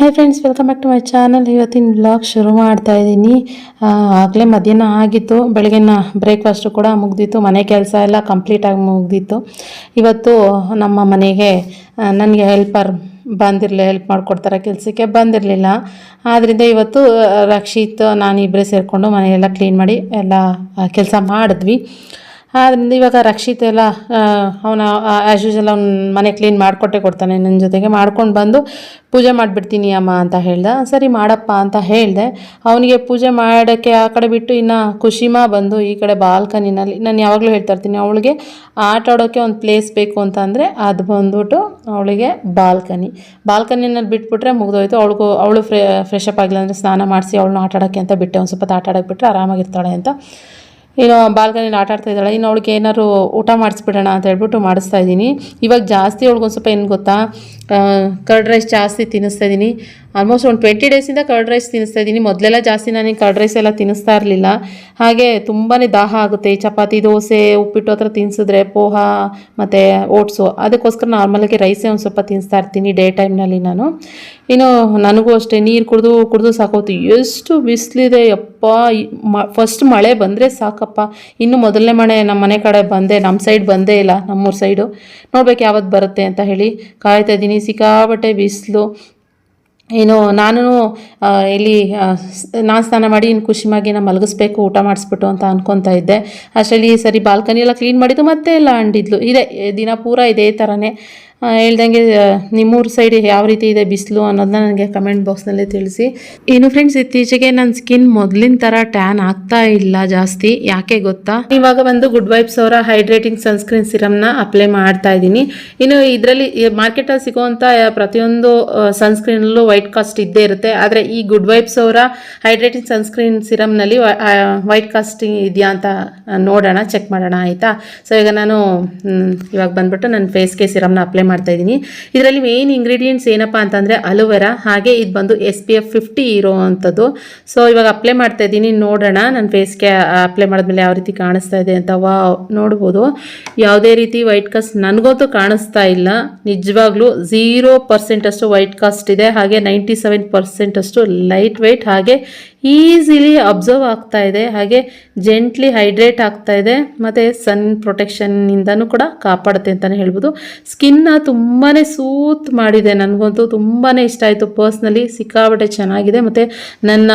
Hi friends welcome back to my channel ಇವತ್ತಿನ blog ಶುರು ಮಾಡ್ತಾ ಇದ್ದೀನಿ. ಆಗಲೇ ಮಧ್ಯಾಹ್ನ ಆಗಿತ್ತು. ಬೆಳಗಿನ ಬ್ರೇಕ್ಫಾಸ್ಟು ಕೂಡ ಮುಗ್ದಿತ್ತು. ಮನೆ ಕೆಲಸ ಎಲ್ಲ ಕಂಪ್ಲೀಟಾಗಿ ಮುಗ್ದಿತ್ತು. ಇವತ್ತು ನಮ್ಮ ಮನೆಗೆ ನನಗೆ ಹೆಲ್ಪರ್ ಬಂದಿರಲಿಲ್ಲ ಹೆಲ್ಪ್ ಮಾಡಿಕೊಡ್ತಾರೆ. ಕೆಲಸಕ್ಕೆ ಬಂದಿರಲಿಲ್ಲ. ಆದ್ದರಿಂದ ಇವತ್ತು ರಕ್ಷಿತ್ ನಾನಿಬ್ಬರೇ ಸೇರಿಕೊಂಡು ಮನೆಯೆಲ್ಲ ಕ್ಲೀನ್ ಮಾಡಿ ಎಲ್ಲ ಕೆಲಸ ಮಾಡಿದ್ವಿ. ಆದ್ದರಿಂದ ಇವಾಗ ರಕ್ಷಿತ್ ಎಲ್ಲ ಅವನ ಆ್ಯಸ್ ಯೂಸಲ್ ಅವ್ನ ಮನೆ ಕ್ಲೀನ್ ಮಾಡಿಕೊಟ್ಟೆ ಕೊಡ್ತಾನೆ. ನನ್ನ ಜೊತೆಗೆ ಮಾಡ್ಕೊಂಡು ಬಂದು ಪೂಜೆ ಮಾಡಿಬಿಡ್ತೀನಿ ಅಮ್ಮ ಅಂತ ಹೇಳ್ದೆ. ಸರಿ ಮಾಡಪ್ಪ ಅಂತ ಹೇಳಿದೆ. ಅವನಿಗೆ ಪೂಜೆ ಮಾಡೋಕ್ಕೆ ಆ ಕಡೆ ಬಿಟ್ಟು ಇನ್ನು ಖುಷಿಮಾ ಬಂದು ಈ ಕಡೆ ಬಾಲ್ಕನಿನಲ್ಲಿ, ನಾನು ಯಾವಾಗಲೂ ಹೇಳ್ತಾ ಇರ್ತೀನಿ, ಅವಳಿಗೆ ಆಟ ಆಡೋಕ್ಕೆ ಒಂದು ಪ್ಲೇಸ್ ಬೇಕು ಅಂತ ಅಂದರೆ ಅದು ಬಂದ್ಬಿಟ್ಟು ಅವಳಿಗೆ ಬಾಲ್ಕನಿ. ಬಾಲ್ಕನಿನಲ್ಲಿ ಬಿಟ್ಬಿಟ್ರೆ ಮುಗಿದೋಯ್ತು. ಅವಳಿಗೂ, ಅವಳು ಫ್ರೆ ಫ್ರೆಶ್ ಅಪ್ ಆಗಿಲ್ಲ ಅಂದರೆ ಸ್ನಾನ ಮಾಡಿಸಿ ಅವಳನ್ನ ಆಟ ಆಡೋಕ್ಕೆ ಅಂತ ಬಿಟ್ಟೆ. ಒಂದು ಸ್ವಲ್ಪ ಆಟ ಆಡೋಕ್ಕೆ ಬಿಟ್ಟರೆ ಆರಾಮಾಗಿರ್ತಾಳೆ ಅಂತ. ಇನ್ನು ಬಾಲ್ಕನಿಲಿ ಆಟ ಆಡ್ತಾ ಇದ್ದಾಳೆ. ಇನ್ನು ಅವಳಿಗೆ ಏನಾದ್ರು ಊಟ ಮಾಡಿಸ್ಬಿಡೋಣ ಅಂತ ಹೇಳ್ಬಿಟ್ಟು ಮಾಡಿಸ್ತಾ ಇದ್ದೀನಿ. ಇವಾಗ ಜಾಸ್ತಿ ಅವಳಿಗೊಂದು ಸ್ವಲ್ಪ ಏನು ಗೊತ್ತಾ ಕರ್ಡ್ ರೈಸ್ ಜಾಸ್ತಿ ತಿನ್ನಿಸ್ತಾ ಇದ್ದೀನಿ. ಆಲ್ಮೋಸ್ಟ್ ಒಂದು ಟ್ವೆಂಟಿ ಡೇಸಿಂದ ಕರ್ಡ್ ರೈಸ್ ತಿನ್ನಿಸ್ತಾ ಇದ್ದೀನಿ. ಮೊದಲೆಲ್ಲ ಜಾಸ್ತಿ ನನಗೆ ಕರ್ಡ್ ರೈಸ್ ಎಲ್ಲ ತಿನ್ನಿಸ್ತಾ ಇರಲಿಲ್ಲ. ಹಾಗೆ ತುಂಬಾ ದಾಹ ಆಗುತ್ತೆ. ಚಪಾತಿ, ದೋಸೆ, ಉಪ್ಪಿಟ್ಟು ಹತ್ರ ತಿನ್ಸಿದ್ರೆ ಪೋಹ, ಮತ್ತು ಓಟ್ಸು ಅದಕ್ಕೋಸ್ಕರ ನಾರ್ಮಲಾಗಿ ರೈಸೇ ಒಂದು ಸ್ವಲ್ಪ ತಿನ್ನಿಸ್ತಾ ಇರ್ತೀನಿ ಡೇ ಟೈಮ್ನಲ್ಲಿ ನಾನು. ಇನ್ನು ನನಗೂ ಅಷ್ಟೇ ನೀರು ಕುಡಿದು ಕುಡಿದು ಸಾಕೋತು ಎಷ್ಟು ಬಿಸಿಲಿದೆ. ಯಪ್ಪ ಫಸ್ಟ್ ಮಳೆ ಬಂದರೆ ಸಾಕಪ್ಪ. ಇನ್ನು ಮೊದಲನೇ ಮಳೆ ನಮ್ಮ ಮನೆ ಕಡೆ ಬಂದೆ ನಮ್ಮ ಸೈಡ್ ಬಂದೇ ಇಲ್ಲ, ನಮ್ಮೂರ ಸೈಡು ನೋಡ್ಬೇಕು ಯಾವತ್ತು ಬರುತ್ತೆ ಅಂತ ಹೇಳಿ. ಕಾಯ್ತಾ ಇದ್ದೀನಿ. ಸಿಕ್ಕಾಬಟ್ಟೆ ಬಿಸಿಲು. ಏನು ನಾನು ಇಲ್ಲಿ ನಾನು ಸ್ನಾನ ಮಾಡಿ ಇನ್ನು ಖುಷಿಮಾಗಿ ನಾನು ಮಲಗಿಸ್ಬೇಕು, ಊಟ ಮಾಡಿಸ್ಬಿಟ್ಟು ಅಂತ ಅನ್ಕೊತಾ ಇದ್ದೆ. ಅಷ್ಟರಲ್ಲಿ ಸರಿ ಬಾಲ್ಕನಿ ಎಲ್ಲ ಕ್ಲೀನ್ ಮಾಡಿದ್ದು ಮತ್ತೆ ಎಲ್ಲ ಅಂಡಿದ್ಲು ಇದೆ, ದಿನ ಪೂರ ಇದೇ ಥರನೇ ಹೇಳ್ದಂಗೆ ನಿಮ್ಮೂರ ಸೈಡ್ ಯಾವ ರೀತಿ ಇದೆ ಬಿಸಿಲು ಅನ್ನೋದನ್ನ ನನಗೆ ಕಮೆಂಟ್ ಬಾಕ್ಸ್ನಲ್ಲಿ ತಿಳಿಸಿ. ಇನ್ನು ಫ್ರೆಂಡ್ಸ್ ಇತ್ತೀಚೆಗೆ ನನ್ನ ಸ್ಕಿನ್ ಮೊದಲಿನ ಥರ ಟ್ಯಾನ್ ಆಗ್ತಾ ಇಲ್ಲ ಜಾಸ್ತಿ. ಯಾಕೆ ಗೊತ್ತಾ? ಇವಾಗ ಬಂದು ಗುಡ್ ವೈಬ್ಸ್ ಅವರ ಹೈಡ್ರೇಟಿಂಗ್ ಸನ್ಸ್ಕ್ರೀನ್ ಸಿರಮ್ನ ಅಪ್ಲೈ ಮಾಡ್ತಾ ಇದ್ದೀನಿ. ಇನ್ನು ಇದರಲ್ಲಿ ಮಾರ್ಕೆಟಲ್ಲಿ ಸಿಗುವಂಥ ಪ್ರತಿಯೊಂದು ಸನ್ಸ್ಕ್ರೀನಲ್ಲೂ ವೈಟ್ ಕಾಸ್ಟ್ ಇದ್ದೇ ಇರುತ್ತೆ. ಆದರೆ ಈ ಗುಡ್ ವೈಬ್ಸ್ ಅವರ ಹೈಡ್ರೇಟಿಂಗ್ ಸನ್ಸ್ಕ್ರೀನ್ ಸಿರಮ್ನಲ್ಲಿ ವೈಟ್ ಕಾಸ್ಟಿಂಗ್ ಇದೆಯಾ ಅಂತ ನೋಡೋಣ ಚೆಕ್ ಮಾಡೋಣ, ಆಯಿತಾ? ಸೊ ಈಗ ನಾನು ಇವಾಗ ಬಂದ್ಬಿಟ್ಟು ನನ್ನ ಫೇಸ್ಗೆ ಸಿರಮ್ನ ಅಪ್ಲೈ ಮಾಡ್ತಾ ಇದ್ದೀನಿ. ಇದರಲ್ಲಿ ಮೇನ್ ಇಂಗ್ರೀಡಿಯೆಂಟ್ಸ್ ಏನಪ್ಪ ಅಂತಂದರೆ ಅಲೋವೆರಾ, ಹಾಗೆ ಇದು ಬಂದು ಎಸ್ ಪಿ ಎಫ್ ಫಿಫ್ಟಿ ಇರೋ ಅಂಥದ್ದು ಸೊ ಇವಾಗ ಅಪ್ಲೈ ಮಾಡ್ತಾ ಇದ್ದೀನಿ. ನೋಡೋಣ. ನನ್ನ ಫೇಸ್ಗೆ ಅಪ್ಲೈ ಮಾಡಿದ್ಮೇಲೆ ಯಾವ ರೀತಿ ಕಾಣಿಸ್ತಾ ಇದೆ ಅಂತ. ವಾ ನೋಡ್ಬೋದು. ಯಾವುದೇ ರೀತಿ ವೈಟ್ ಕಾಸ್ಟ್ ನನಗಂತೂ ಕಾಣಿಸ್ತಾ ಇಲ್ಲ. ನಿಜವಾಗ್ಲೂ ಝೀರೋ ಪರ್ಸೆಂಟ್ ಅಷ್ಟು ವೈಟ್ ಕಾಸ್ಟ್ ಇದೆ. ಹಾಗೆ ನೈಂಟಿ ಸೆವೆನ್ ಪರ್ಸೆಂಟ್ ಅಷ್ಟು ಲೈಟ್ ವೈಟ್ ಹಾಗೆ ಈಸಿಲಿ ಅಬ್ಸರ್ವ್ ಆಗ್ತಾ ಇದೆ. ಹಾಗೆ ಜೆಂಟ್ಲಿ ಹೈಡ್ರೇಟ್ ಆಗ್ತಾ ಇದೆ. ಮತ್ತು ಸನ್ ಪ್ರೊಟೆಕ್ಷನ್ನಿಂದನೂ ಕೂಡ ಕಾಪಾಡುತ್ತೆ ಅಂತಲೇ ಹೇಳ್ಬೋದು. ಸ್ಕಿನ್ನ ತುಂಬಾ ಸೂತ್ ಮಾಡಿದೆ. ನನಗಂತೂ ತುಂಬಾ ಇಷ್ಟ ಆಯಿತು. ಪರ್ಸ್ನಲಿ ಸಿಕ್ಕಾಬಟ್ಟೆ ಚೆನ್ನಾಗಿದೆ. ಮತ್ತು ನನ್ನ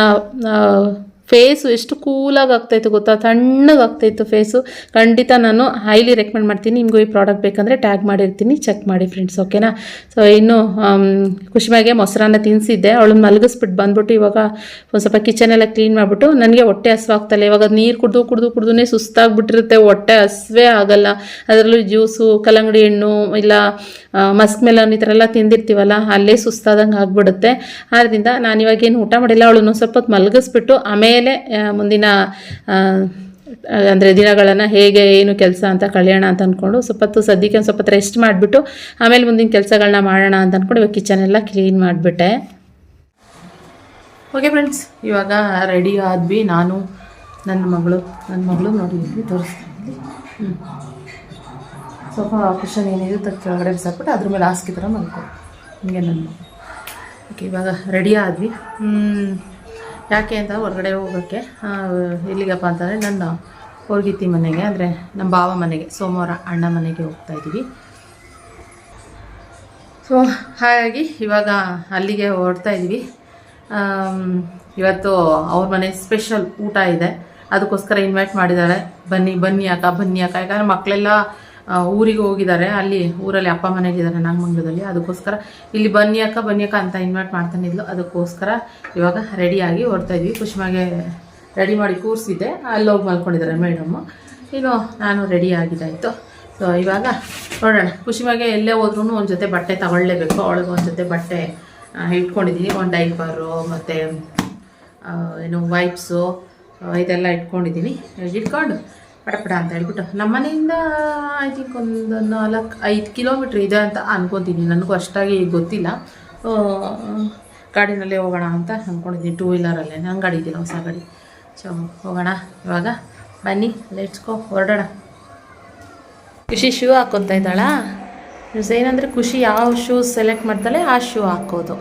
ಫೇಸು ಎಷ್ಟು ಕೂಲಾಗಿ ಆಗ್ತಾಯಿತ್ತು ಗೊತ್ತಾ? ತಣ್ಣಗೆ ಆಗ್ತಾಯಿತ್ತು ಫೇಸು. ಖಂಡಿತ ನಾನು ಹೈಲಿ ರೆಕಮೆಂಡ್ ಮಾಡ್ತೀನಿ. ನಿಮಗೂ ಈ ಪ್ರಾಡಕ್ಟ್ ಬೇಕಂದರೆ ಟ್ಯಾಗ್ ಮಾಡಿರ್ತೀನಿ. ಚೆಕ್ ಮಾಡಿ ಫ್ರೆಂಡ್ಸ್ ಓಕೆನಾ ಸೊ ಇನ್ನು ಖುಷಿಯಾಗೆ ಮೊಸರನ್ನ ತಿನ್ನಿಸಿದ್ದೆ ಅವಳನ್ನ ಮಲಗಿಸ್ಬಿಟ್ಟು ಬಂದ್ಬಿಟ್ಟು ಇವಾಗ ಒಂದು ಸ್ವಲ್ಪ ಕಿಚನೆಲ್ಲ ಕ್ಲೀನ್ ಮಾಡಿಬಿಟ್ಟು ನನಗೆ ಹೊಟ್ಟೆ ಹಸುವಾಗ್ತಲ್ಲ ಇವಾಗ ನೀರು ಕುಡಿದು ಕುಡಿದು ಕುಡ್ದೂ ಸುಸ್ತಾಗ್ಬಿಟ್ಟಿರುತ್ತೆ. ಹೊಟ್ಟೆ ಹಸುವೇ ಆಗಲ್ಲ. ಅದರಲ್ಲೂ ಜ್ಯೂಸು ಕಲ್ಲಂಗಡಿ ಹಣ್ಣು, ಇಲ್ಲ ಮಸ್ಕ್ ಮೆಲನ್ ಈ ಥರ ಎಲ್ಲ ತಿಂದಿರ್ತೀವಲ್ಲ, ಅಲ್ಲೇ ಸುಸ್ತಾದಂಗೆ ಆಗ್ಬಿಡುತ್ತೆ. ಆದ್ದರಿಂದ ನಾನು ಇವಾಗೇನು ಊಟ ಮಾಡಿಲ್ಲ. ಅವಳನ್ನು ಸ್ವಲ್ಪ ಮಲಗಿಸ್ಬಿಟ್ಟು ಆಮೇಲೆ ಆ, ಮುಂದಿನ ಅಂದರೆ ದಿನಗಳನ್ನು ಹೇಗೆ ಏನು ಕೆಲಸ ಅಂತ ಕಳೆಯೋಣ ಅಂತ ಅಂದ್ಕೊಂಡು ಸ್ವಲ್ಪ ಹೊತ್ತು ಸದ್ಯಕ್ಕೆ ಒಂದು ಸ್ವಲ್ಪ ರೆಸ್ಟ್ ಮಾಡಿಬಿಟ್ಟು ಆಮೇಲೆ ಮುಂದಿನ ಕೆಲಸಗಳನ್ನ ಮಾಡೋಣ ಅಂತ ಅಂದ್ಕೊಂಡು ಇವಾಗ ಕಿಚನ್ ಎಲ್ಲ ಕ್ಲೀನ್ ಮಾಡಿಬಿಟ್ಟೆ. ಓಕೆ ಫ್ರೆಂಡ್ಸ್ ಇವಾಗ ರೆಡಿ ಆದ್ವಿ. ನಾನು ನನ್ನ ಮಗಳು ನನ್ನ ಮಗಳು ನೋಡಿದ್ವಿ ತೋರಿಸ್ತೀನಿ. ಹ್ಞೂ ಸ್ವಲ್ಪ ಕುಷನ್ ಏನಿದೆ ತಕ್ಕ ಕೆಳಗಡೆ ಬಿಸಾಕ್ಬಿಟ್ಟು ಅದ್ರ ಮೇಲೆ ಹಾಸಿಗೆ ಥರ ಮಲ್ಕೊ. ಹಿಂಗೆ ನನ್ನ ಓಕೆ ಇವಾಗ ರೆಡಿ ಆದ್ವಿ. ಯಾಕೆ ಅಂತ ಹೊರಗಡೆ ಹೋಗೋಕ್ಕೆ ಎಲ್ಲಿಗಪ್ಪ ಅಂತಂದರೆ ನನ್ನ ಹೋರ್ಗಿತ್ತಿ ಮನೆಗೆ, ಅಂದರೆ ನಮ್ಮ ಭಾವ ಮನೆಗೆ, ಸೋಮವಾರ ಅಣ್ಣ ಮನೆಗೆ ಹೋಗ್ತಾ ಇದ್ದೀವಿ. ಸೊ ಹಾಗಾಗಿ ಇವಾಗ ಅಲ್ಲಿಗೆ ಹೊರಡ್ತಾ ಇದ್ದೀವಿ. ಇವತ್ತು ಅವ್ರ ಮನೆ ಸ್ಪೆಷಲ್ ಊಟ ಇದೆ. ಅದಕ್ಕೋಸ್ಕರ ಇನ್ವೈಟ್ ಮಾಡಿದ್ದಾಳೆ ಬನ್ನಿ ಬನ್ನಿ ಅಕ್ಕ ಬನ್ನಿ ಅಕ್ಕ. ಯಾಕಂದರೆ ಮಕ್ಕಳೆಲ್ಲ ಊರಿಗೆ ಹೋಗಿದ್ದಾರೆ. ಅಲ್ಲಿ ಊರಲ್ಲಿ ಅಪ್ಪ ಮನೆಗಿದ್ದಾರೆ ನಾಗಮಂಗಲದಲ್ಲಿ ಅದಕ್ಕೋಸ್ಕರ ಇಲ್ಲಿ ಬನ್ನಿ ಅಕ್ಕ ಬನ್ನಿ ಅಕ್ಕ ಅಂತ ಇನ್ವೈಟ್ ಮಾಡ್ತಾನೆ ಇದ್ಲು. ಅದಕ್ಕೋಸ್ಕರ ಇವಾಗ ರೆಡಿಯಾಗಿ ಹೊರ್ತಾಯಿದ್ವಿ ಕುಷ್ಮಾಗೆ ರೆಡಿ ಮಾಡಿ ಕೂರಿಸಿದ್ದೆ. ಅಲ್ಲಿ ಹೋಗಿ ಮಲ್ಕೊಂಡಿದ್ದಾರೆ ಮೇಡಮ್ಮು ಇನ್ನು ನಾನು ರೆಡಿ ಆಗಿದ್ದಾಯಿತು. ಸೊ ಇವಾಗ ನೋಡೋಣ. ಖುಷಿಮಾಗೆ ಎಲ್ಲೇ ಹೋದ್ರೂ ಒಂದು ಜೊತೆ ಬಟ್ಟೆ ತಗೊಳ್ಳೇಬೇಕು. ಅವಳಿಗೆ ಒಂದು ಜೊತೆ ಬಟ್ಟೆ ಇಟ್ಕೊಂಡಿದ್ದೀನಿ. ಒಂದು ಡೈಪರು ಮತ್ತು ಏನು ವೈಪ್ಸು ಇದೆಲ್ಲ ಇಟ್ಕೊಂಡಿದ್ದೀನಿ. ಇಟ್ಕೊಂಡು ಪಟಪಟ ಅಂತ ಹೇಳ್ಬಿಟ್ಟು. ನಮ್ಮ ಮನೆಯಿಂದ ಐ ಥಿಂಕ್ ಒಂದು ನಾಲ್ಕು, ಐದು ಕಿಲೋಮೀಟ್ರ್ ಇದೆ ಅಂತ ಅಂದ್ಕೊತೀನಿ ನನಗೂ ಅಷ್ಟಾಗಿ ಗೊತ್ತಿಲ್ಲ. ಗಾಡಿನಲ್ಲೇ ಹೋಗೋಣ ಅಂತ ಅಂದ್ಕೊಂಡಿದ್ದೀನಿ ಟೂ ವೀಲರಲ್ಲೇ ನಂಗೆ ಗಾಡಿ ಇದೆಯಲ್ಲ ಹೊಸ ಗಾಡಿ. ಸೊ ಹೋಗೋಣ ಇವಾಗ. ಬನ್ನಿ ಲೆಟ್ಸ್ಕೋ ಹೊರಡೋಣ. ಖುಷಿ ಶೂ ಹಾಕ್ಕೊತಾ ಇದ್ದಾಳಾ? ಏನಂದರೆ ಖುಷಿ ಯಾವ ಶೂ ಸೆಲೆಕ್ಟ್ ಮಾಡ್ತಾಳೆ ಆ ಶೂ ಹಾಕೋದು.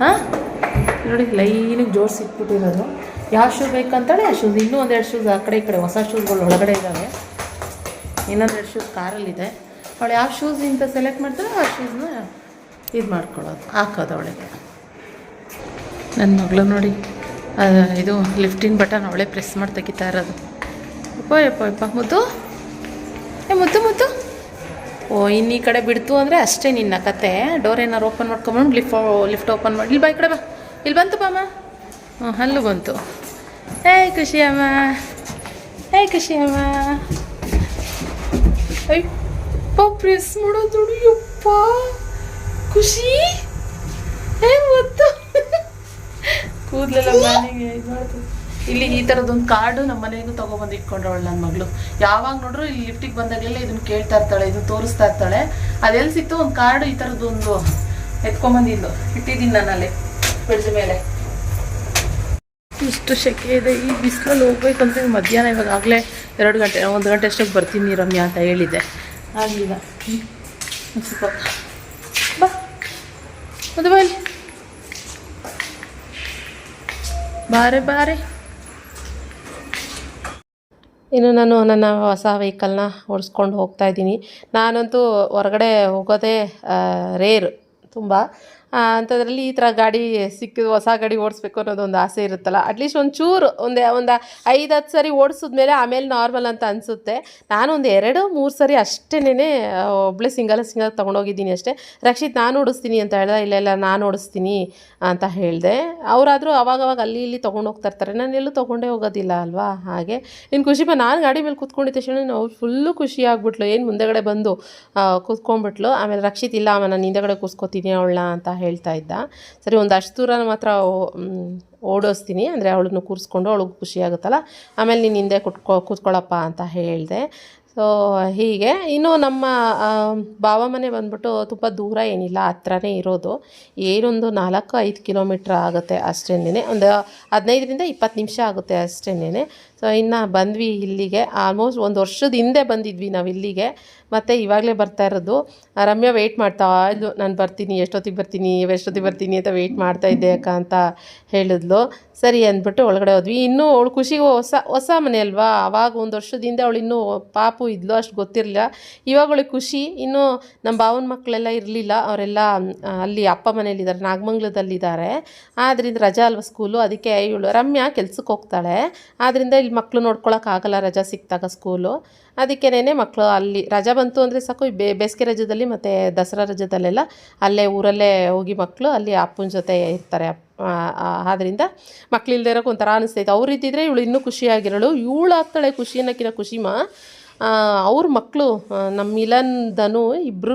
ಹಾಂ? ನೋಡಿ, ಲೈನಿಗೆ ಜೋರು ಇಟ್ಬಿಟ್ಟಿರೋದು. ಯಾವ ಶೂ ಬೇಕಂತಾಳೆ ಆ ಶೂಸ್ ಇನ್ನೂ ಒಂದೆರಡು ಶೂಸ್ ಆ ಕಡೆ ಈ ಕಡೆ ಹೊಸ ಶೂಸ್ಗಳು ಒಳಗಡೆ ಇದ್ದಾವೆ ಇನ್ನೊಂದೆರಡು ಶೂಸ್ ಕಾರಲ್ಲಿದೆ ಅವಳು ಯಾವ ಶೂಸ್ ಇಂತ ಸೆಲೆಕ್ಟ್ ಮಾಡ್ತಾಳೆ ಆ ಶೂಸ್ನ ಇದು ಮಾಡ್ಕೊಳ್ಳೋದು, ಹಾಕೋದು ಅವಳಿಗೆ. ನನ್ನ ಮಗಳು ನೋಡಿ ಇದು ಲಿಫ್ಟಿನ ಬಟನ್ ಅವಳೇ ಪ್ರೆಸ್ ಮಾಡಿ ತೆಗಿತಾ ಇರೋದು. ಯಪ್ಪ ಯಪ್ಪ ಯಪ್ಪ ಮುದ್ದು. ಏ, ಮುದ್ದು ಮುದ್ದು. ಓ, ಇನ್ನು ಈ ಕಡೆ ಬಿಡ್ತು ಅಂದರೆ ಅಷ್ಟೇ ನಿನ್ನ ಕತೆ. ಡೋರ್ ಏನಾರು ಓಪನ್ ಮಾಡ್ಕೊಂಬಂದು ಲಿಫ್ಟ್ ಲಿಫ್ಟ್ ಓಪನ್ ಮಾಡಿ. ಇಲ್ಲಿ ಬಾ, ಈ ಕಡೆ ಬಾ. ಇಲ್ಲಿ ಬಂತು ಬಾಮ ಹ್ಞೂ ಹಲ್ಲು ಬಂತು. ಏಯ್ ಖುಷಿ ಅಮ್ಮ ಏಯ್ ಖುಷಿ ಅಮ್ಮ ಅಯ್ಯಪ್ಪ ಪ್ರೆಸ್ ಮಾಡೋದು ಯಪ್ಪ. ಖುಷಿ? ಏ ಗೊತ್ತು? ಕೂದಲೆಲ್ಲ ಮನೆಗೆ ಇಲ್ಲಿ ಈ ಥರದೊಂದು ಕಾರ್ಡು ನಮ್ಮ ಮನೆಗೂ ತೊಗೊಬಂದು ಇಟ್ಕೊಂಡ್ರವಳು ನನ್ನ ಮಗಳು. ಯಾವಾಗ ನೋಡ್ರು ಇಲ್ಲಿ ಲಿಫ್ಟಿಗೆ ಬಂದಾಗಲೆಲ್ಲ ಇದನ್ನ ಕೇಳ್ತಾ ಇರ್ತಾಳೆ ಇದನ್ನು ತೋರಿಸ್ತಾ ಇರ್ತಾಳೆ. ಅದೆಲ್ಲಿ ಸಿಕ್ತು ಒಂದು ಕಾರ್ಡು ಈ ಥರದ್ದೊಂದು ಎತ್ಕೊಂಬಂದಿದ್ದು. ಇಟ್ಟಿದ್ದೀನಿ ಅಲ್ಲಿ ಫ್ರಿಡ್ಜ್ ಮೇಲೆ. ಇಷ್ಟು ಸೆಕೆ ಇದೆ. ಈ ಬಿಸಿಲಲ್ಲಿ ಹೋಗ್ಬೇಕಂದ್ರೆ ಮಧ್ಯಾಹ್ನ ಇವಾಗ ಆಗಲೇ ಎರಡು ಗಂಟೆ, ಒಂದು ಗಂಟೆ ಅಷ್ಟೊಂದು ಬರ್ತೀನಿ ರಮ್ಯಾ ಅಂತ ಹೇಳಿದ್ದೆ. ಆಗಲಿಲ್ಲ. ಸ್ವಲ್ಪ ಬಾ. ಅದು ಬಾರೆ ಬಾರೆ. ಇನ್ನು ನಾನು ನನ್ನ ಹೊಸ ವೆಹಿಕಲ್ನ ಓಡಿಸ್ಕೊಂಡು ಹೋಗ್ತಾ ಇದ್ದೀನಿ. ನಾನಂತೂ ಹೊರಗಡೆ ಹೋಗೋದೇ ರೇರ್ ತುಂಬ. ಅಂಥದ್ರಲ್ಲಿ ಈ ಥರ ಗಾಡಿ ಸಿಕ್ಕಿದ ಹೊಸ ಗಾಡಿ ಓಡಿಸ್ಬೇಕು ಅನ್ನೋದೊಂದು ಆಸೆ ಇರುತ್ತಲ್ಲ. ಅಟ್ಲೀಸ್ಟ್ ಒಂದು ಚೂರು, ಒಂದು ಒಂದು ಐದು, ಹತ್ತು ಸರಿ ಓಡಿಸಿದ್ಮೇಲೆ ಆಮೇಲೆ ನಾರ್ಮಲ್ ಅಂತ ಅನಿಸುತ್ತೆ. ನಾನು ಒಂದು ಎರಡು, ಮೂರು ಸರಿ ಅಷ್ಟೇನೆ ಒಬ್ಬಳೇ ಸಿಂಗಲ್ ಸಿಂಗಲ್ ತೊಗೊಂಡೋಗಿದ್ದೀನಿ ಅಷ್ಟೇ. ರಕ್ಷಿತ್ ನಾನು ಓಡಿಸ್ತೀನಿ ಅಂತ ಹೇಳ್ದೆ, ಇಲ್ಲ ನಾನು ಓಡಿಸ್ತೀನಿ ಅಂತ ಹೇಳಿದೆ. ಅವರಾದರೂ ಅವಾಗವಾಗ ಅಲ್ಲಿ ಇಲ್ಲಿ ತೊಗೊಂಡು ಹೋಗ್ತಾ ಇರ್ತಾರೆ. ನಾನು ಎಲ್ಲೂ ತೊಗೊಂಡೇ ಹೋಗೋದಿಲ್ಲ ಅಲ್ವಾ? ಹಾಗೆ. ಇನ್ನು ಖುಷಿ ಬಾ ನಾನು ಗಾಡಿ ಮೇಲೆ ಕೂತ್ಕೊಂಡಿದ್ದ ತಕ್ಷಣ ನಾವು ಫುಲ್ಲು ಖುಷಿ ಆಗ್ಬಿಟ್ಲು. ಏನು ಮುಂದೆಗಡೆ ಬಂದು ಕೂತ್ಕೊಂಡ್ಬಿಟ್ಲು. ಆಮೇಲೆ ರಕ್ಷಿತ್, ಇಲ್ಲ ನಾನು ಹಿಂದೆಗಡೆ ಕೂಸ್ಕೊತೀನಿ ಅವಳನ್ನ ಅಂತ ಹೇಳ್ತಾ ಇದ್ದ. ಸರಿ, ಒಂದು ಅಷ್ಟು ದೂರ ಮಾತ್ರ ಓಡಿಸ್ತೀನಿ. ಅಂದರೆ ಅವಳನ್ನು ಕೂರಿಸ್ಕೊಂಡು ಅವಳಿಗೆ ಖುಷಿ ಆಗುತ್ತಲ್ಲ. ಆಮೇಲೆ ನೀನು ಹಿಂದೆ ಕುಟ್ಕೊ ಕೂತ್ಕೊಳ್ಳಪ್ಪ ಅಂತ ಹೇಳಿದೆ. ಸೊ ಹೀಗೆ. ಇನ್ನು ನಮ್ಮ ಬಾವ ಮನೆ ಬಂದ್ಬಿಟ್ಟು ತುಂಬ ದೂರ ಏನಿಲ್ಲ, ಹತ್ರನೇ ಇರೋದು. ಏನೊಂದು ನಾಲ್ಕು ಐದು ಕಿಲೋಮೀಟ್ರ್ ಆಗುತ್ತೆ ಅಷ್ಟೇನೇ ಒಂದು ಹದಿನೈದರಿಂದ ಇಪ್ಪತ್ತು ನಿಮಿಷ ಆಗುತ್ತೆ ಅಷ್ಟೇನೆ ಸೊ ಇನ್ನು ಬಂದ್ವಿ ಇಲ್ಲಿಗೆ. ಆಲ್ಮೋಸ್ಟ್ ಒಂದು ವರ್ಷದ ಹಿಂದೆ ಬಂದಿದ್ವಿ ನಾವು ಇಲ್ಲಿಗೆ. ಮತ್ತು ಇವಾಗಲೇ ಬರ್ತಾ ಇರೋದು. ರಮ್ಯಾ ವೆಯ್ಟ್ ಮಾಡ್ತಾ, ಇದು ನಾನು ಬರ್ತೀನಿ, ಎಷ್ಟೊತ್ತಿಗೆ ಬರ್ತೀನಿ ಎಷ್ಟೊತ್ತಿಗೆ ಬರ್ತೀನಿ ಅಂತ ವೆಯ್ಟ್ ಮಾಡ್ತಾ ಇದ್ದೆ ಅಕ್ಕ ಅಂತ ಹೇಳಿದ್ಲು. ಸರಿ ಅಂದ್ಬಿಟ್ಟು ಒಳಗಡೆ ಹೋದ್ವಿ. ಇನ್ನೂ ಅವಳು ಖುಷಿಗೆ ಹೊಸ ಹೊಸ ಮನೆ ಅಲ್ವಾ? ಅವಾಗ ಒಂದು ವರ್ಷದಿಂದ ಅವಳು ಇನ್ನೂ ಪಾಪು ಇದ್ಲು, ಅಷ್ಟು ಗೊತ್ತಿರಲಿಲ್ಲ. ಇವಾಗ ಅವಳಿಗೆ ಖುಷಿ. ಇನ್ನೂ ನಮ್ಮ ಭಾವನ ಮಕ್ಕಳೆಲ್ಲ ಇರಲಿಲ್ಲ. ಅವರೆಲ್ಲ ಅಲ್ಲಿ ಅಪ್ಪ ಮನೇಲಿದ್ದಾರೆ ನಾಗಮಂಗ್ಲದಲ್ಲಿದ್ದಾರೆ ಆದ್ದರಿಂದ ರಜಾ ಅಲ್ವ ಸ್ಕೂಲು ಅದಕ್ಕೆ ಇವಳು, ರಮ್ಯಾ ಕೆಲ್ಸಕ್ಕೆ ಹೋಗ್ತಾಳೆ. ಆದ್ದರಿಂದ ಇಲ್ಲಿ ಮಕ್ಕಳು ನೋಡ್ಕೊಳಕ್ಕಾಗಲ್ಲ ರಜಾ ಸಿಕ್ಕಿದಾಗ ಸ್ಕೂಲು ಅದಕ್ಕೇನೆ ಮಕ್ಕಳು ಅಲ್ಲಿ ರಜಾ ಬಂತು ಅಂದರೆ ಸಾಕು ಬೇಸಿಗೆ ರಜದಲ್ಲಿ ಮತ್ತು ದಸರಾ ರಜದಲ್ಲೆಲ್ಲ ಅಲ್ಲೇ ಊರಲ್ಲೇ ಹೋಗಿ ಮಕ್ಕಳು ಅಲ್ಲಿ ಅಪ್ಪನ ಜೊತೆ ಇರ್ತಾರೆ. ಆದ್ದರಿಂದ ಮಕ್ಳು ಇಲ್ಲದೆ ಇರೋಕೆ ಒಂಥರ ಅನಿಸ್ತೈತೆ. ಅವ್ರು ಇದ್ದಿದ್ರೆ ಇವಳು ಇನ್ನೂ ಖುಷಿಯಾಗಿರೋಳು. ಇವಳು ಆಗ್ತಾಳೆ ಖುಷಿ ಅನ್ನೋಕ್ಕಿಂತ ಖುಷಿಮಾ ಅವ್ರ ಮಕ್ಕಳು ನಮ್ಮ ಮಿಲನ್ ಧನು ಇಬ್ರು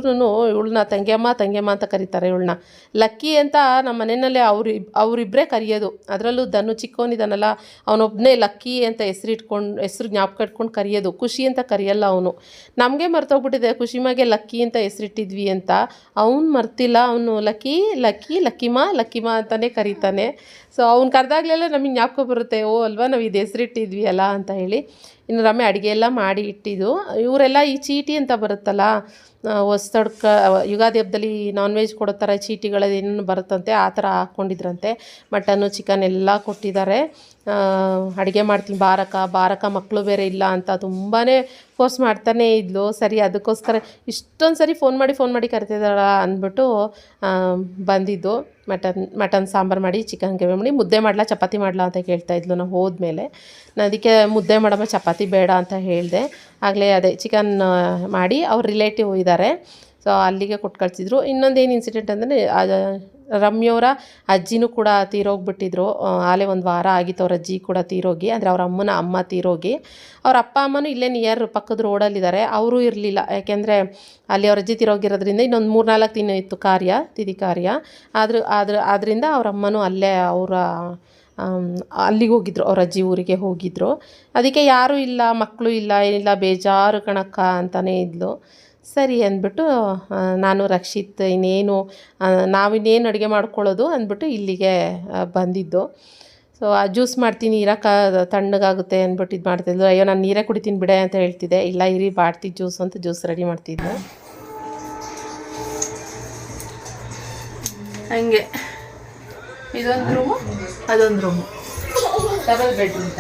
ಇವಳನ್ನ ತಂಗಿಯಮ್ಮ ತಂಗಿಯಮ್ಮ ಅಂತ ಕರೀತಾರೆ ಇವಳನ್ನ ಲಕ್ಕಿ ಅಂತ ನಮ್ಮ ಮನೆಯಲ್ಲೇ ಅವ್ರು ಅವರಿಬ್ಬರೇ ಕರೆಯೋದು. ಅದರಲ್ಲೂ ದನು ಚಿಕ್ಕವನಿದ್ದಾನಲ್ಲ ಅವನೊಬ್ಬನೇ ಲಕ್ಕಿ ಅಂತ ಹೆಸರಿಟ್ಕೊಂಡು ಹೆಸ್ರು ಜ್ಞಾಪಕ ಇಟ್ಕೊಂಡು ಕರೆಯೋದು. ಖುಷಿ ಅಂತ ಕರೆಯಲ್ಲ ಅವನು. ನಮಗೆ ಮರ್ತೋಗ್ಬಿಟ್ಟಿದೆ ಖುಷಿಮಾಗೆ ಲಕ್ಕಿ ಅಂತ ಹೆಸರಿಟ್ಟಿದ್ವಿ ಅಂತ. ಅವನು ಮರ್ತಿಲ್ಲ, ಅವನು ಲಕ್ಕಿ ಲಕ್ಕಿ, ಲಕ್ಕಿಮ ಲಕ್ಕಿಮ ಅಂತಲೇ ಕರೀತಾನೆ. ಸೊ ಅವ್ನು ಕರೆದಾಗಲೆಲ್ಲ ನಮಗೆ ಜ್ಞಾಪಕ ಬರುತ್ತೆ, ಓ, ಅಲ್ವಾ ನಾವು ಇದು ಹೆಸರಿಟ್ಟಿದ್ವಿ ಅಲ್ಲ ಅಂತ ಹೇಳಿ. ಇನ್ನು ರಮೆ ಅಡುಗೆ ಎಲ್ಲ ಮಾಡಿ ಇಟ್ಟಿದ್ದು ಇವರೆಲ್ಲ ಈ ಚೀಟಿ ಅಂತ ಬರುತ್ತಲ್ಲ? ಹೊಸ್ತಡ್ಕ ಯುಗಾದಿ ಹಬ್ಬದಲ್ಲಿ ನಾನ್ ವೆಜ್ ಕೊಡೋ ಥರ ಚೀಟಿಗಳೇನು ಬರುತ್ತಂತೆ ಆ ಥರ ಹಾಕ್ಕೊಂಡಿದ್ರಂತೆ ಮಟನ್ನು ಚಿಕನ್ ಎಲ್ಲ ಕೊಟ್ಟಿದ್ದಾರೆ. ಅಡುಗೆ ಮಾಡ್ತೀನಿ ಬಾರಕ ಬಾರಕ ಮಕ್ಕಳು ಬೇರೆ ಇಲ್ಲ ಅಂತ ತುಂಬಾ ಫೋರ್ಸ್ ಮಾಡ್ತಾನೇ ಇದ್ಲು. ಸರಿ, ಅದಕ್ಕೋಸ್ಕರ ಇಷ್ಟೊಂದು ಸರಿ ಫೋನ್ ಮಾಡಿ ಫೋನ್ ಮಾಡಿ ಕರಿತಿದ್ದಾಳ ಅಂದ್ಬಿಟ್ಟು ಬಂದಿದ್ದು. ಮಟನ್ ಮಟನ್ ಸಾಂಬಾರು ಮಾಡಿ ಚಿಕನ್ ಗ್ರೇವಿ ಮಾಡಿ, ಮುದ್ದೆ ಮಾಡಲಾ, ಚಪಾತಿ ಮಾಡಲಾ ಅಂತ ಕೇಳ್ತಾ ಇದ್ಲು ನಾವು ಹೋದ್ಮೇಲೆ. ನಾನು ಅದಕ್ಕೆ ಮುದ್ದೆ ಮಾಡಮ್ಮ ಚಪಾತಿ ಬೇಡ ಅಂತ ಹೇಳಿದೆ. ಆಗಲೇ ಅದೇ ಚಿಕನ್ ಮಾಡಿ, ಅವ್ರ ರಿಲೇಟಿವ್ ಇದ್ದಾರೆ. ಸೊ ಅಲ್ಲಿಗೆ ಕೊಟ್ಟು ಕಳಿಸಿದ್ರು. ಇನ್ನೊಂದೇನು ಇನ್ಸಿಡೆಂಟ್ ಅಂದರೆ ರಮ್ಯವರ ಅಜ್ಜಿನೂ ಕೂಡ ತೀರೋಗ್ಬಿಟ್ಟಿದ್ರು. ಆಲೆ ಒಂದು ವಾರ ಆಗಿತ್ತು ಅವ್ರ ಅಜ್ಜಿ ಕೂಡ ತೀರೋಗಿ, ಅಂದರೆ ಅವ್ರ ಅಮ್ಮನ ಅಮ್ಮ ತೀರೋಗಿ. ಅವ್ರ ಅಪ್ಪ ಅಮ್ಮನೂ ಇಲ್ಲೇ ನಿಯರ್ ಪಕ್ಕದ ರೋಡಲ್ಲಿದ್ದಾರೆ ಅವರು ಇರಲಿಲ್ಲ. ಯಾಕೆಂದರೆ, ಅಲ್ಲಿ ಅವ್ರ ಅಜ್ಜಿ ತಿರೋಗಿರೋದ್ರಿಂದ ಇನ್ನೊಂದು ಮೂರು ನಾಲ್ಕು ದಿನ ಇತ್ತು ಕಾರ್ಯ ತಿದಿ ಕಾರ್ಯ. ಆದರೂ, ಆದ್ರ ಆದ್ದರಿಂದ ಅವ್ರ ಅಮ್ಮನೂ ಅಲ್ಲೇ ಅವರ ಅಲ್ಲಿಗೆ ಹೋಗಿದ್ರು. ಅವ್ರ ಅಜ್ಜಿ ಊರಿಗೆ ಹೋಗಿದ್ರು. ಅದಕ್ಕೆ ಯಾರೂ ಇಲ್ಲ ಮಕ್ಕಳು ಇಲ್ಲ, ಏನಿಲ್ಲ, ಬೇಜಾರು ಕಣಕ್ಕ ಅಂತಲೇ ಇದ್ಲು. ಸರಿ ಅಂದ್ಬಿಟ್ಟು ನಾನು ರಕ್ಷಿತ್ ಇನ್ನೇನು ನಾವಿನ್ನೇನು ಅಡುಗೆ ಮಾಡ್ಕೊಳ್ಳೋದು ಅಂದ್ಬಿಟ್ಟು ಇಲ್ಲಿಗೆ ಬಂದಿದ್ದು. ಸೊ ಆ ಜ್ಯೂಸ್ ಮಾಡ್ತೀನಿ ಇರಕ್ಕ ತಣ್ಣಗಾಗುತ್ತೆ ಅಂದ್ಬಿಟ್ಟು ಇದು ಮಾಡ್ತಿದ್ಲು. ಅಯ್ಯೋ ನಾನು ನೀರೇ ಕುಡಿತೀನಿ ಬಿಡೆ ಅಂತ ಹೇಳ್ತಿದ್ದೆ. ಇಲ್ಲ ಇರಿ ಬಾಡ್ತಿ ಜ್ಯೂಸ್ ಅಂತ ಜ್ಯೂಸ್ ರೆಡಿ ಮಾಡ್ತಿದ್ದೆ ಹಂಗೆ. ಇದೊಂದು ರೂಮು ಅದೊಂದು ರೂಮು ಡಬಲ್ ಬೆಡ್ರೂಮ್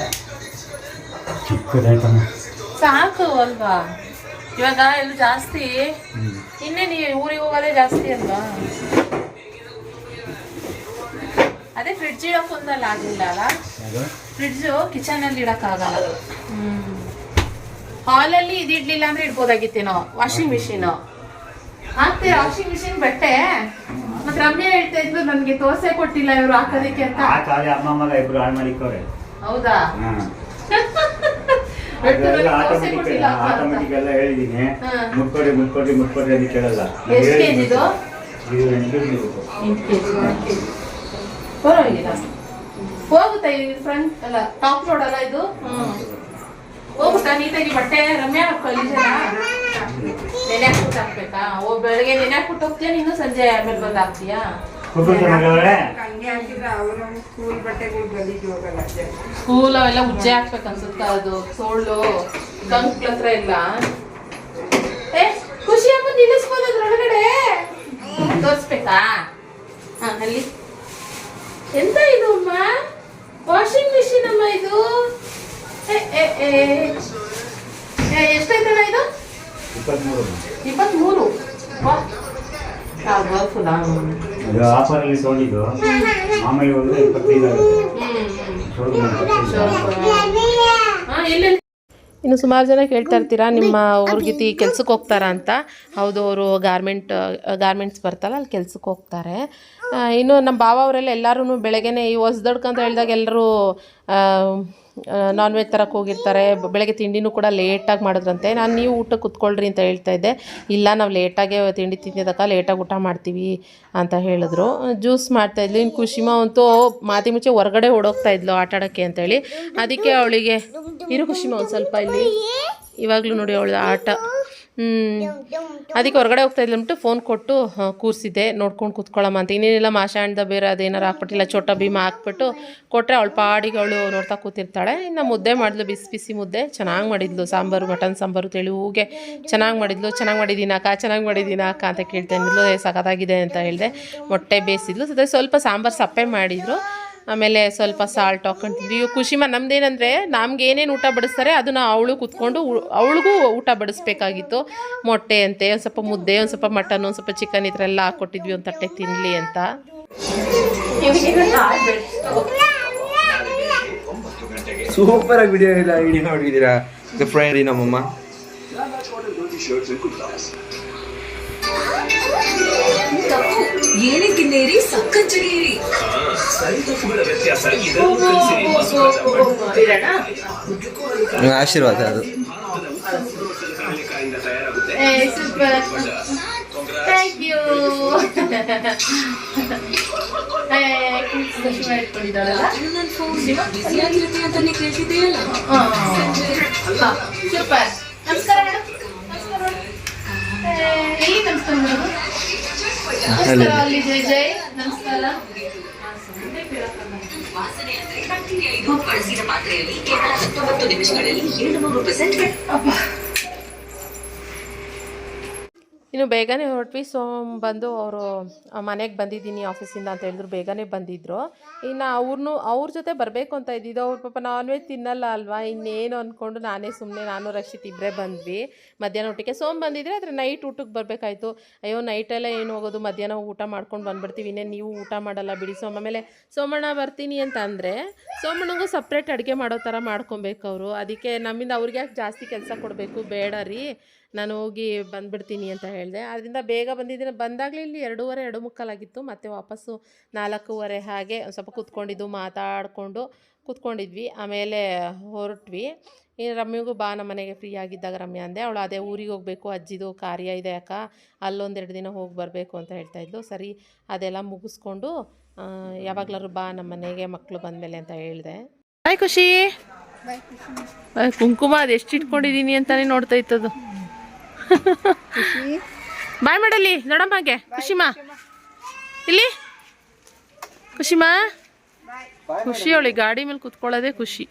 ಸಾಕು ಅಲ್ವಾ? ಇವಾಗ ಇಲ್ಲಿ ಜಾಸ್ತಿ. ಇನ್ನೇ ನೀವು ಊರಿಗೆ ಹೋಗೋದೇ ಜಾಸ್ತಿ ಅಲ್ವಾ? ಅದೇ ಫ್ರಿಡ್ಜ್ ಇಡಕ್ ಒಂದಲ್ಲ ಆಗಿಲ್ಲ ಅಲ್ಲ? ಫ್ರಿಡ್ಜು ಕಿಚನ್ ಅಲ್ಲಿ ಇಡಕ್ ಆಗಲ್ಲ. ಹಾಲಲ್ಲಿ ಇದಿಡ್ಲಿಲ್ಲ ಅಂದ್ರೆ ಇಡ್ಬೋದಾಗಿತ್ತೇನೋ? ವಾಷಿಂಗ್ ಮಿಷಿನ್ ಹಾಕ್ತೀರಾ ವಾಷಿಂಗ್ ಮಿಷಿನ್ ಬಟ್ಟೆ. ಮತ್ತೆ ರಮ್ಯ ಹೇಳ್ತಾ ಇದ್ರು ನನ್ಗೆ ದೋಸೆ ಕೊಟ್ಟಿಲ್ಲ ಇವ್ರು ಹಾಕೋದಕ್ಕೆ ಅಂತ. ಹೌದಾ? ಅದೆಲ್ಲ ಆಟೋಮೆಟಿಕ್ ಎಲ್ಲ ಹೇಳಿದ್ದೀನಿ ಮುಟ್ಕೊಡಿ ಮುಟ್ಕೊಡಿ ಮುಟ್ಕೊಡಿ ಅಂತ ಕೇಳಲ್ಲ. ಇದು? ಎಂಟು ಪರವಾಗಿಲ್ಲ. ಹೋಗುತ್ತಾ ಇದು ಫ್ರಂಟ್ ಅಲ್ಲ ಟಾಪ್ ರೋಡ್ ಅಲ್ಲ ಇದು? ಹೋಗುತ್ತಾ ನೀಟಾಗಿ ಬಟ್ಟೆ? ರಮ್ಯಾ ಕಲಿಸಲ್ಲ ನೆನೆ ಹಾಕ್ಬಿಟ್ಟು ಹಾಕ್ಬೇಕಾ? ಓ ಬೆಳಗ್ಗೆ ನೆನೆ ಹಾಕ್ಬಿಟ್ಟು ಹೋಗ್ತೀಯಾ ನೀನು? ಸಂಜೆ ಆಮೇಲೆ ಬಂದು ಹಾಕ್ತೀಯಾ ಸ್ಕೂಲ್ ಬಟ್ಟೆಗಳು ಗಲೀಜು ಹೋಗಲ್ಲ ಸ್ಕೂಲ್ ಅವೆಲ್ಲ ಉಜ್ಜೆ ಹಾಕ್ಬೇಕು ಅನ್ಸುತ್ತ ಅದು? ಸೋಳು ಕಂಕ್ಳ ಹತ್ರ ಇಲ್ಲ? ಏ ಖುಷಿ ಅಮ್ಮ ನಿಲ್ಲಿಸ್ಬೋದು ಅದ್ರೊಳಗಡೆ ತೋರಿಸ್ಬೇಕಾ? ಹಾ ಅಲ್ಲಿ. ಎಂತ ಇದು ಅಮ್ಮ? ವಾಷಿಂಗ್ ಮಿಷಿನ್ ಅಮ್ಮ ಇದು? ಏ ಏ ಏ. ಏ, ಎಷ್ಟಾಯ್ತಣ್ಣ ಇದು? ಇಪ್ಪತ್ಮೂರು ಇಪ್ಪತ್ಮೂರು? ವಾ ವರ್ಫುಲ್ ಅದು ಆಫರಲ್ಲಿ ತೊಗೊಂಡಿದ್ದು ಮಾಮೂಲಿ ಒಂದು ಇಪ್ಪತ್ತೈದು ಆಗುತ್ತೆ. ಇನ್ನು ಸುಮಾರು ಜನ ಕೇಳ್ತಾ ಇರ್ತೀರಾ ನಿಮ್ಮ ಊರ್ಗಿತಿ ಕೆಲ್ಸಕ್ಕೆ ಹೋಗ್ತಾರಾ ಅಂತ? ಹೌದು ಅವರು ಗಾರ್ಮೆಂಟ್ ಗಾರ್ಮೆಂಟ್ಸ್ ಬರ್ತಲ್ಲ ಅಲ್ಲಿ ಕೆಲ್ಸಕ್ಕೆ ಹೋಗ್ತಾರೆ. ಇನ್ನು ನಮ್ಮ ಭಾವ ಅವರೆಲ್ಲ ಎಲ್ಲರೂ ಬೆಳಗ್ಗೆನೆ ಈ ಹೊಸ್ದಡ್ಕಂತ ಹೇಳಿದಾಗ ಎಲ್ಲರೂ ನಾನ್ ವೆಜ್ ತರಕ್ಕೆ ಹೋಗಿರ್ತಾರೆ. ಬೆಳಗ್ಗೆ ತಿಂಡಿನೂ ಕೂಡ ಲೇಟಾಗಿ ಮಾಡಿದ್ರಂತೆ. ನಾನು ನೀವು ಊಟಕ್ಕೆ ಕುತ್ಕೊಳ್ರಿ ಅಂತ ಹೇಳ್ತಾ ಇದ್ದೆ. ಇಲ್ಲ, ನಾವು ಲೇಟಾಗೆ ತಿಂಡಿ ತಿಂದಿದ್ದಕ್ಕ ಲೇಟಾಗಿ ಊಟ ಮಾಡ್ತೀವಿ ಅಂತ ಹೇಳಿದ್ರು. ಜ್ಯೂಸ್ ಮಾಡ್ತಾ ಇದ್ಲು. ಇನ್ನು ಖುಷಿಮ ಅಂತೂ ಮಾತಿ ಮುಂಚೆ ಹೊರಗಡೆ ಓಡೋಗ್ತಾ ಇದ್ಲು ಆಟ ಆಡೋಕ್ಕೆ ಅಂತೇಳಿ ಅದಕ್ಕೆ ಅವಳಿಗೆ, ಇರು ಖುಷಿಮ ಒಂದು ಸ್ವಲ್ಪ ಇಲ್ಲಿ. ಇವಾಗಲೂ ನೋಡಿ ಅವಳ ಆಟ. ಅದಕ್ಕೆ ಹೊರಗಡೆ ಹೋಗ್ತಾ ಇದ್ಲು ಅಂದ್ಬಿಟ್ಟು ಫೋನ್ ಕೊಟ್ಟು ಕೂರಿಸಿದ್ದೆ ಕೂರ್ಸಿದ್ದೆ ನೋಡ್ಕೊಂಡು ಕೂತ್ಕೊಳ್ಳಮ್ಮ ಅಂತ. ಇನ್ನೇನಿಲ್ಲ ಮಾಷಾಣ್ದ ಬೇರೆ ಅದೇನಾರು ಹಾಕ್ಬಿಟ್ಟಿಲ್ಲ ಚೋಟ ಭೀಮ ಹಾಕ್ಬಿಟ್ಟು ಕೊಟ್ಟರೆ ಅವಳು ಪಾಡಿಗೆ ಅವಳು ನೋಡ್ತಾ ಕೂತಿರ್ತಾಳೆ. ಇನ್ನು ಮುದ್ದೆ ಮಾಡಿದ್ಲು ಬಿಸಿ ಬಿಸಿ ಮುದ್ದೆ. ಚೆನ್ನಾಗಿ ಮಾಡಿದ್ಲು ಸಾಂಬಾರು ಮಟನ್ ಸಾಂಬಾರು ಹೂಗೆ ಚೆನ್ನಾಗಿ ಮಾಡಿದ್ಲು ಚೆನ್ನಾಗಿ ಮಾಡಿದ್ದೀನಿ ಅಕ್ಕ ಚೆನ್ನಾಗಿ ಮಾಡಿದ್ದೀನಿ ಅಕ್ಕ ಅಂತ ಕೇಳ್ತಾ ಇದ್ಲು. ಸಖತ್ತಾಗಿದೆ ಅಂತ ಹೇಳಿದೆ ಮೊಟ್ಟೆ ಬೇಯಿಸಿದ್ಲು. ಅದೇ ಸ್ವಲ್ಪ ಸಾಂಬಾರು ಸಪ್ಪೆ ಮಾಡಿದ್ರು. ಆಮೇಲೆ ಸ್ವಲ್ಪ ಸಾಲ್ಟ್ ಹಾಕೊಂಡಿದ್ವಿ ಇವ್ ಖುಷಿಮ ನಮ್ದೇನಂದ್ರೆ ನಮ್ಗೆ ಏನೇನು ಊಟ ಬಡಿಸ್ತಾರೆ ಅದನ್ನ ಅವಳು ಕೂತ್ಕೊಂಡು ಅವಳಿಗೂ ಊಟ ಬಡಿಸ್ಬೇಕಾಗಿತ್ತು. ಮೊಟ್ಟೆ ಅಂತೆ ಒಂದು ಸ್ವಲ್ಪ ಮುದ್ದೆ ಒಂದು ಸ್ವಲ್ಪ ಮಟನ್ ಒಂದು ಸ್ವಲ್ಪ ಚಿಕನ್ ಈ ಥರ ಎಲ್ಲ ಹಾಕ್ಕೊಟ್ಟಿದ್ವಿ ಒಂದು ತಟ್ಟೆ ತಿನ್ನಲಿ ಅಂತ. ಸೂಪರ್ ಆಗಿ ವಿಡಿಯೋ ಇಲ್ಲ ವಿಡಿಯೋ ನೋಡಿದ್ದೀರಾ ಫ್ರೆಂಡ್ ನಮ್ಮಮ್ಮ. ಏಣಿಗಿನ್ನೇರಿ ಸಕ್ಕಚ್ಚಗೇರಿ ನಂಗೆ ಆಶೀರ್ವಾದ ಅದು. ಥ್ಯಾಂಕ್ ಯು ಅಂತಾನೆ ಕೇಳ್ತಿದ್ದೀಯಲ್ಲ ಸೂಪರ್ ನಮಸ್ಕಾರ ಮೇಡಮ್. ನಮಸ್ಕಾರ ಮೇಡಮ್. ನಮಸ್ಕಾರ ಮೇಡಮ್? ಪಾತ್ರೆಯಲ್ಲಿ ಕೇವಲ ಹತ್ತೊಂಬತ್ತು ನಿಮಿಷಗಳಲ್ಲಿ ಏಳು ಮೂರು ಪರ್ಸೆಂಟ್ ಇನ್ನು ಬೇಗನೆ ಹೊರಟ್ವಿ. ಸೊ ಬಂದು ಅವರು ಮನೆಗೆ ಬಂದಿದ್ದೀನಿ ಆಫೀಸಿಂದ ಅಂತ ಹೇಳಿದ್ರು, ಬೇಗನೆ ಬಂದಿದ್ದರು ಇನ್ನು ಅವ್ರನ್ನೂ ಅವ್ರ ಜೊತೆ ಬರಬೇಕು ಅಂತ ಇದ್ದಿದ್ದು. ಅವ್ರ ಪಾಪ ನಾನ್ ವೆಜ್ ತಿನ್ನಲ್ಲ ಅಲ್ವಾ? ಇನ್ನೇನು ಅಂದ್ಕೊಂಡು ನಾನೇ ಸುಮ್ಮನೆ ನಾನು, ರಕ್ಷಿತ್ ಇಬ್ಬರೇ ಬಂದ್ವಿ ಮಧ್ಯಾಹ್ನ ಊಟಕ್ಕೆ. ಸೋಮ್ ಬಂದಿದ್ರೆ ಆದರೆ ನೈಟ್ ಊಟಕ್ಕೆ ಬರಬೇಕಾಯ್ತು. ಅಯ್ಯೋ ನೈಟೆಲ್ಲ ಏನು ಹೋಗೋದು? ಮಧ್ಯಾಹ್ನ ಊಟ ಮಾಡ್ಕೊಂಡು ಬಂದ್ಬಿಡ್ತೀವಿ. ಇನ್ನೇನು ನೀವು ಊಟ ಮಾಡಲ್ಲ ಬಿಡಿ ಸೋಮ. ಆಮೇಲೆ ಸೋಮಣ್ಣ ಬರ್ತೀನಿ ಅಂತ ಅಂದರೆ ಸೋಮಣ್ಣಗೂ ಸಪ್ರೇಟ್ ಅಡುಗೆ ಮಾಡೋ ಥರ ಮಾಡ್ಕೊಬೇಕು ಅವರು. ಅದಕ್ಕೆ ನಮ್ಮಿಂದ ಅವ್ರಿಗೆ ಯಾಕೆ ಜಾಸ್ತಿ ಕೆಲಸ ಕೊಡಬೇಕು? ಬೇಡ ರೀ. ನಾನು ಹೋಗಿ ಬಂದುಬಿಡ್ತೀನಿ ಅಂತ ಹೇಳಿದೆ. ಅದರಿಂದ ಬೇಗ ಬಂದಿದ್ದೀನಿ. ಬಂದಾಗಲೇ ಇಲ್ಲಿ ಎರಡೂವರೆ ಎರಡು ಮುಕ್ಕಾಲಾಗಿತ್ತು ಮತ್ತೆ ವಾಪಸ್ಸು ನಾಲ್ಕೂವರೆ ಹಾಗೆ ಒಂದು ಸ್ವಲ್ಪ ಕೂತ್ಕೊಂಡಿದ್ದು ಮಾತಾಡಿಕೊಂಡು ಕೂತ್ಕೊಂಡಿದ್ವಿ. ಆಮೇಲೆ ಹೊರಟ್ವಿ. ಇನ್ನು ರಮ್ಯಗೂ ಬಾ ನಮ್ಮ ಮನೆಗೆ ಫ್ರೀ ಆಗಿದ್ದಾಗ ರಮ್ಯ ಅಂದೆ. ಅವಳು ಅದೇ ಊರಿಗೆ ಹೋಗಬೇಕು ಅಜ್ಜಿದು ಕಾರ್ಯ ಇದೆ ಅಕ್ಕ. ಅಲ್ಲೊಂದೆರಡು ದಿನ ಹೋಗಿ ಬರಬೇಕು ಅಂತ ಹೇಳ್ತಾ ಇದ್ಲು. ಸರಿ ಅದೆಲ್ಲ ಮುಗಿಸ್ಕೊಂಡು ಯಾವಾಗಲಾದ್ರು ಬಾ ನಮ್ಮ ಮನೆಗೆ ಮಕ್ಕಳು ಬಂದಮೇಲೆ ಅಂತ ಹೇಳಿದೆ. ಬಾಯ್ ಖುಷಿ. ಬಾಯ್ ಕುಂಕುಮ ಅದು ಎಷ್ಟು ಇಟ್ಕೊಂಡಿದ್ದೀನಿ ಅಂತಾನೆ ನೋಡ್ತಾ ಇತ್ತದು ಬಾಯ್ ಮಾಡಲ್ಲಿ ನೋಡಮ್ಮ ಹಾಗೆ. ಖುಷಿಮಾ? ಇಲ್ಲಿ? ಖುಷಿಮ್ಮ ಖುಷಿ ಅವಳಿ ಗಾಡಿ ಮೇಲೆ ಕುತ್ಕೊಳ್ಳೋದೇ ಖುಷಿ.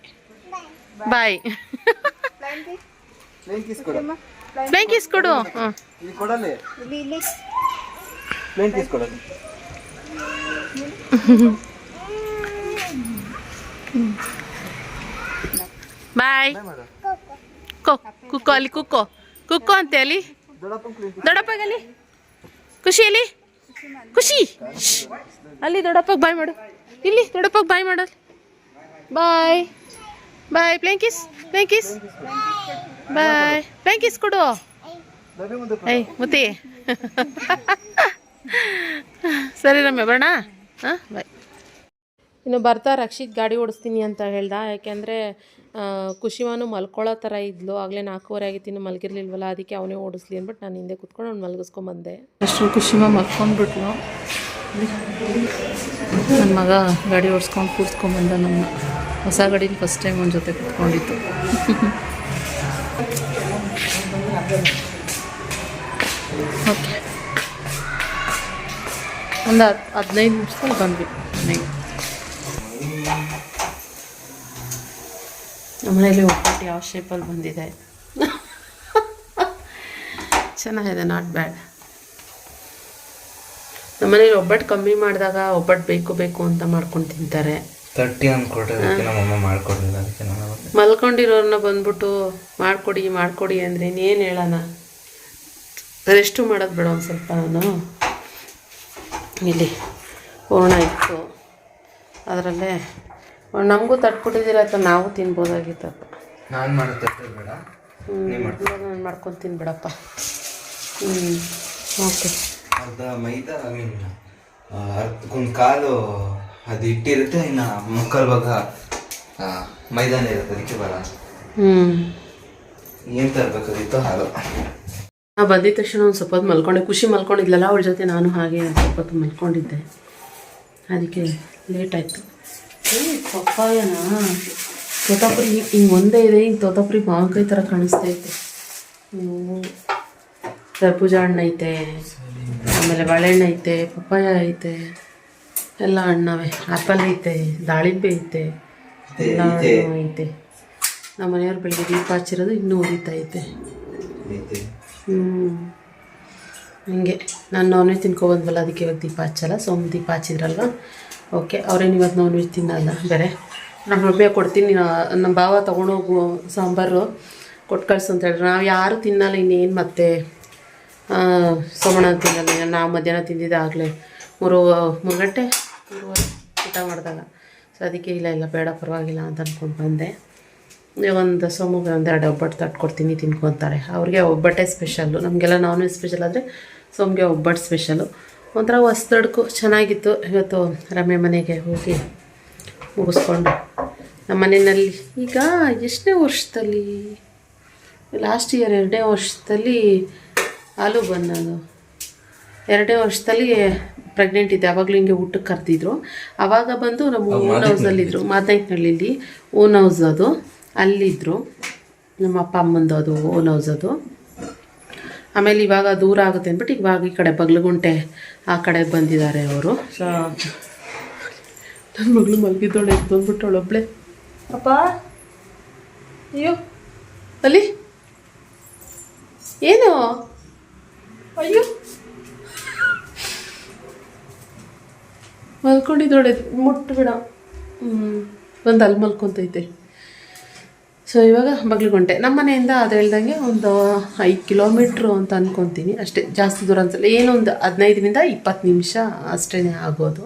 ಬಾಯ್. ಫ್ಲೈಂಗ್ ಕಿಸ್ ಕೊಡು. ಬಾಯ್. ಕುಕ್ಕೋ ಅಲ್ಲಿ ಕುಕ್ಕೋ ಕುಕ್ಕೋ ಅಂತೆ ಅಲ್ಲಿ. ದೊಡ್ಡಪ್ಪಗೆ ಅಲ್ಲಿ ಖುಷಿ ಅಲ್ಲಿ? ಖುಷಿ? ಅಲ್ಲಿ ದೊಡ್ಡಪ್ಪಗೆ ಬಾಯ್ ಮಾಡು. ಇಲ್ಲಿ ದೊಡ್ಡಪ್ಪಗೆ ಬಾಯ್ ಮಾಡು ಬಾಯ್. ಬಾಯ್. ಪ್ಲೇಂಕಿಸ್ ಪ್ಲೇಂಕಿಸ್ ಬಾಯ್. ಪ್ಲೇಂಕಿಸ್ ಕೊಡು. ಐ ಮುತ್ತಿ. ಸರಿ ರಮ್ಯ, ಬರೋಣ? ಹಾಂ, ಬಾಯ್. ಇನ್ನು ಬರ್ತಾ ರಕ್ಷಿತ್ ಗಾಡಿ ಓಡಿಸ್ತೀನಿ ಅಂತ ಹೇಳ್ದ. ಯಾಕೆಂದರೆ ಖುಷಿವಾನು ಮಲ್ಕೊಳ್ಳೋ ಥರ ಇದ್ಲು. ಆಗಲೇ ನಾಲ್ಕೂವರೆ ಆಗಿತ್ತು ಮಲಗಿರ್ಲಿಲ್ವಲ್ಲ, ಅದಕ್ಕೆ ಅವನೇ ಓಡಿಸ್ಲಿ ಅಂದ್ಬಿಟ್ಟು ನಾನು ಹಿಂದೆ ಕುತ್ಕೊಂಡು ಅವ್ನು ಮಲಗಿಸ್ಕೊಂಬಂದೆ ಅಷ್ಟು ಖುಷಿಮ ಮಲ್ಕೊಂಡ್ಬಿಟ್ಲು. ನನ್ನ ಮಗ ಗಾಡಿ ಓಡಿಸ್ಕೊಂಡು ಕೂರಿಸ್ಕೊಂಬಂದ ನಮ್ಮ ಹೊಸ ಗಾಡಿನ ಫಸ್ಟ್ ಟೈಮ್ ಅವನ ಜೊತೆ ಕುತ್ಕೊಂಡಿತ್ತು ಓಕೆ ಒಂದು ಹದಿನೈದು ನಿಮಿಷದಲ್ಲಿ ಬಂದ್ವಿ ಮನೆಗೆ ನಮ್ಮನೇಲಿ ಒಬ್ಬಟ್ಟು ಯಾವ ಶೇಪಲ್ಲಿ ಬಂದಿದೆ. ಚೆನ್ನಾಗಿದೆ ನಾಟ್ ಬ್ಯಾಡ್ ನಮ್ಮನೇಲಿ ಒಬ್ಬಟ್ಟು ಕಮ್ಮಿ ಮಾಡಿದಾಗ ಒಬ್ಬಟ್ಟು ಬೇಕು ಬೇಕು ಅಂತ ಮಾಡ್ಕೊಂಡು ತಿಂತಾರೆ. ತಟ್ಟಿ ಅಂದ್ಕೊಟ್ರೆ ಮಲ್ಕೊಂಡಿರೋರನ್ನ ಬಂದ್ಬಿಟ್ಟು ಮಾಡಿಕೊಡಿ ಮಾಡಿಕೊಡಿ ಅಂದರೆ ಇನ್ನೇನು ಹೇಳೋಣ? ರೆಸ್ಟು ಮಾಡೋದು ಬೇಡ ಒಂದು ಸ್ವಲ್ಪ ನಾನು. ಇಲ್ಲಿ ಹೂರ್ಣ ಇತ್ತು. ಅದರಲ್ಲೇ ನಮಗೂ ತಟ್ಬಿಟ್ಟಿದ್ದೀರ ಅಥವಾ ನಾವು ತಿನ್ಬೋದಾಗಿತ್ತಪ್ಪ ನಾನು ಮಾಡೋ ತಟ್ಟೆ ಬೇಡ. ನಾನು ಮಾಡ್ಕೊಂಡು ತಿನ್ಬೇಡಪ್ಪ. ಹ್ಞೂ ಓಕೆ. ಅರ್ಧ ಮೈದಾ ಐ ಮೀನ್ ಒಂದು ಕಾಲು ಅದು ಇಟ್ಟಿರುತ್ತೆ ಇನ್ನು ಮುಕ್ಕಲ್ ಭಾಗ ಆ, ಮೈದಾನ ಇರುತ್ತೆ ಅದಕ್ಕೆ ಬರ ಹ್ಞೂ ಏನು ತರಬೇಕಾಗಿತ್ತು ಹಾಲು ನಾ ಬಂದಿದ ತಕ್ಷಣ ಒಂದು ಸ್ವಲ್ಪ ಹೊತ್ತು ಮಲ್ಕೊಂಡೆ. ಖುಷಿ ಮಲ್ಕೊಂಡಿದ್ಲಲ್ಲ ಅವಳ ಜೊತೆ ನಾನು ಹಾಗೆ ಸ್ವಲ್ಪ ಹೊತ್ತು ಮಲ್ಕೊಂಡಿದ್ದೆ. ಅದಕ್ಕೆ ಲೇಟ್ ಆಯಿತು. ಪಪ್ಪಾಯನಾ? ತೋತಾಪುರಿ ಹಿಂಗೆ ಒಂದೇ ಇದೆ ಹಿಂಗೆ ತೋತಾಪುರಿ ಮಾವಿನಕಾಯಿ ಥರ ಕಾಣಿಸ್ತೈತೆ ಇತ್ತು ಕರ್ಬೂಜ ಹಣ್ಣು ಐತೆ ಆಮೇಲೆ ಬಾಳೆಹಣ್ಣು ಐತೆ ಪಪ್ಪಾಯ ಐತೆ ಎಲ್ಲ ಹಣ್ಣವೆ. ಆ್ಯಪಲ್ ಐತೆ ದಾಳಿಂಬೆ ಐತೆ ಎಲ್ಲ ಹಣ್ಣು ಐತೆ. ನಮ್ಮ ಮನೆಯವ್ರ ಬೆಳಿಗ್ಗೆ ದೀಪ ಹಚ್ಚಿರೋದು ಇನ್ನೂ ಉರಿತೈತೆ ಐತೆ. ಹ್ಞೂ ಹಂಗೆ. ನಾನು ನಾನ್ ವೆಜ್ ತಿನ್ಕೊಬಂದ್ವಲ್ಲ ಅದಕ್ಕೆ ಇವಾಗ ದೀಪ ಹಚ್ಚಲ್ಲ. ಸೋಮ ದೀಪ ಹಚ್ಚಿದ್ರಲ್ವ? ಓಕೆ ಅವ್ರೇನು ಇವತ್ತು ನಾನ್ ವೆಜ್ ತಿನ್ನಲ್ಲ. ಬೇರೆ? ನಮ್ಮ ಮಮ್ಮಿಯ ಕೊಡ್ತೀನಿ ನಮ್ಮ ಭಾವ ತೊಗೊಂಡೋಗು ಸಾಂಬಾರು ಕೊಟ್ಟು ಕಳ್ಸು ಅಂತ ಹೇಳಿದ್ರು ನಾವು ಯಾರು ತಿನ್ನಲ್ಲ, ಇನ್ನೇನು ಮತ್ತೆ? ಸೋಮಣ ತಿನ್ನಲ್ಲ ನಾವು ಮಧ್ಯಾಹ್ನ ತಿಂದಿದ್ದೆ ಆಗಲೇ. ಮೂರು ಮೂರು ಗಂಟೆ? ಮೂರುವರೆ ಊಟ ಮಾಡಿದಾಗ. ಸೊ ಅದಕ್ಕೆ ಇಲ್ಲ ಇಲ್ಲ, ಬೇಡ, ಪರವಾಗಿಲ್ಲ ಅಂತ ಅಂದ್ಕೊಂಡು ಬಂದೆ. ಒಂದು ಸೋಮಗೆ ಒಂದೆರಡು ಒಬ್ಬಟ್ಟು ತಟ್ಕೊಡ್ತೀನಿ, ತಿನ್ಕೊತಾರೆ. ಅವ್ರಿಗೆ ಒಬ್ಬಟ್ಟೆ ಸ್ಪೆಷಲ್ಲು ನಮಗೆಲ್ಲ ನಾನ್ ವೆಜ್ ಸ್ಪೆಷಲ್ ಆದರೆ ಸೋಮ್ಗೆ ಒಬ್ಬಟ್ಟು ಸ್ಪೆಷಲು ಒಂಥರ ಹೊಸ್ದಡ್ಕು ಚೆನ್ನಾಗಿತ್ತು. ಇವತ್ತು ರಮ್ಯ ಮನೆಗೆ ಹೋಗಿ ಮುಗಿಸ್ಕೊಂಡು ನಮ್ಮ ಮನೆಯಲ್ಲಿ ಈಗ ಎಷ್ಟನೇ ವರ್ಷದಲ್ಲಿ? ಲಾಸ್ಟ್ ಇಯರ್ ಎರಡನೇ ವರ್ಷದಲ್ಲಿ ಹಾಲು ಬಂದದು ಎರಡನೇ ವರ್ಷದಲ್ಲಿ ಪ್ರೆಗ್ನೆಂಟ್ ಇದ್ದೆ. ಆವಾಗಲೂ ಹಿಂಗೆ ಊಟಕ್ಕೆ ಕರೆದಿದ್ರು. ಆವಾಗ ಬಂದು ನಮ್ಮ ಓನ್ ಹೌಸಲ್ಲಿದ್ದರು ಮಾತಂಕ್ನಳ್ಳಿಲಿ ಓನ್ ಹೌಸ್ ಅದು. ಅಲ್ಲಿದ್ದರು ನಮ್ಮ ಅಪ್ಪ ಅಮ್ಮಂದು ಅದು ಓನ್ ಹೌಸ್ ಅದು. ಆಮೇಲೆ ಇವಾಗ ದೂರ ಆಗುತ್ತೆ ಅಂದ್ಬಿಟ್ಟು ಇವಾಗ ಈ ಕಡೆ ಬಗ್ಲಗುಂಟೆ ಆ ಕಡೆ ಬಂದಿದ್ದಾರೆ ಅವರು. ಸೊ. ನನ್ನ ಮಗಳು ಮಲಗಿದ್ದೋಳೆ ಬಂದ್ಬಿಟ್ಟವಳು ಒಬ್ಳೆ. ಅಪ್ಪ. ಅಯ್ಯೋ. ಅಲ್ಲಿ. ಏನು? ಅಯ್ಯೋ. ಮಲ್ಕೊಂಡಿದ್ದೋಳೆ ಮುಟ್ಬಿಡ. ಹ್ಞೂ ಒಂದು ಅಲ್ಲಿ ಮಲ್ಕೊತೈತೆ. ಸೊ ಇವಾಗ ಬಗ್ಲುಗುಂಟೆ ನಮ್ಮ ಮನೆಯಿಂದ ಅದು ಹೇಳ್ದಂಗೆ ಒಂದು ಐದು ಕಿಲೋಮೀಟ್ರು ಅಂತ ಅಂದ್ಕೊತೀನಿ ಅಷ್ಟೇ, ಜಾಸ್ತಿ ದೂರ ಅನ್ಸಲ್ಲ. ಏನೋ ಒಂದು ಹದಿನೈದರಿಂದ ಇಪ್ಪತ್ತು ನಿಮಿಷ ಅಷ್ಟೇ ಆಗೋದು.